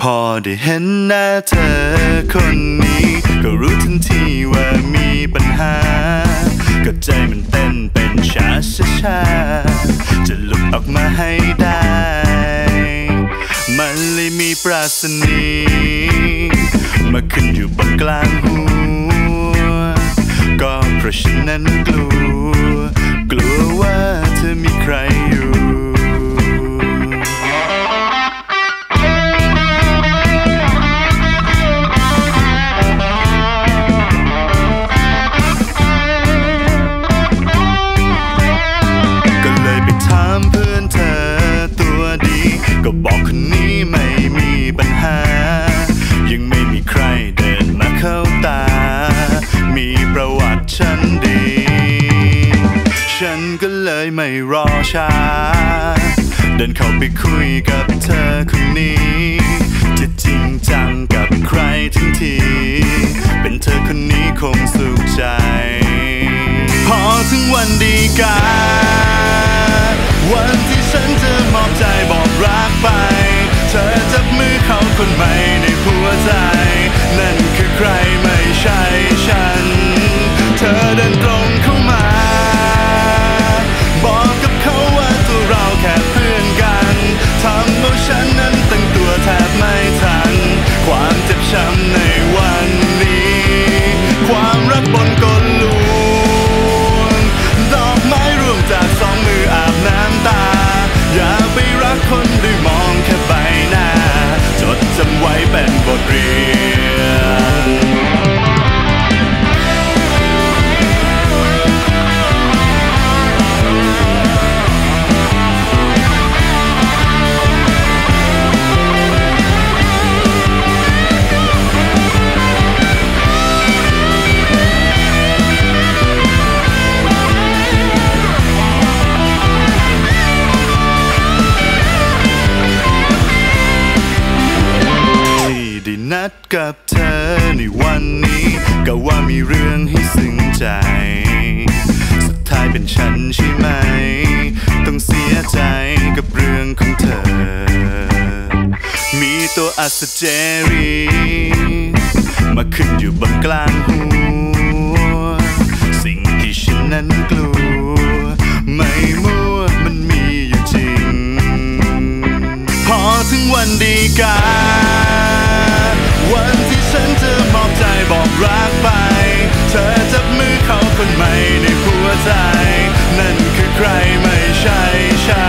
พอได้เห็นหน้าเธอคนนี้ ก็รู้ทันทีว่ามีปัญหา ก็ใจมันเต้นเป็นชาชาชาจะหลุดออกมาให้ได้ มันเลยมีปราศนีมาขึ้นอยู่บนกลางหัว ก็เพราะฉันนั้นกลัว ไม่รอช้า เดินเข้าไปคุยกับเธอคนนี้ จะจริงจังกับใครทั้งที เป็นเธอคนนี้คงสุขใจ พอถึงวันดีกา วันที่ฉันจะมอบใจบอกรักไป เธอจับมือเขาคนใหม่ในหัวใจ นั่น กับเธอในวันนี้ก็ว่ามีเรื่องให้ซึ้งใจ สุดท้ายเป็นฉันใช่ไหม ต้องเสียใจกับเรื่องของเธอ มีตัวอัศเจรี มาขึ้นอยู่บนกลางหัว สิ่งที่ฉันนั้นกลัว ไม่มั่วมันมีอยู่จริง พอถึงวันดีกาวัน นั่นคือใครไม่ใช่ฉัน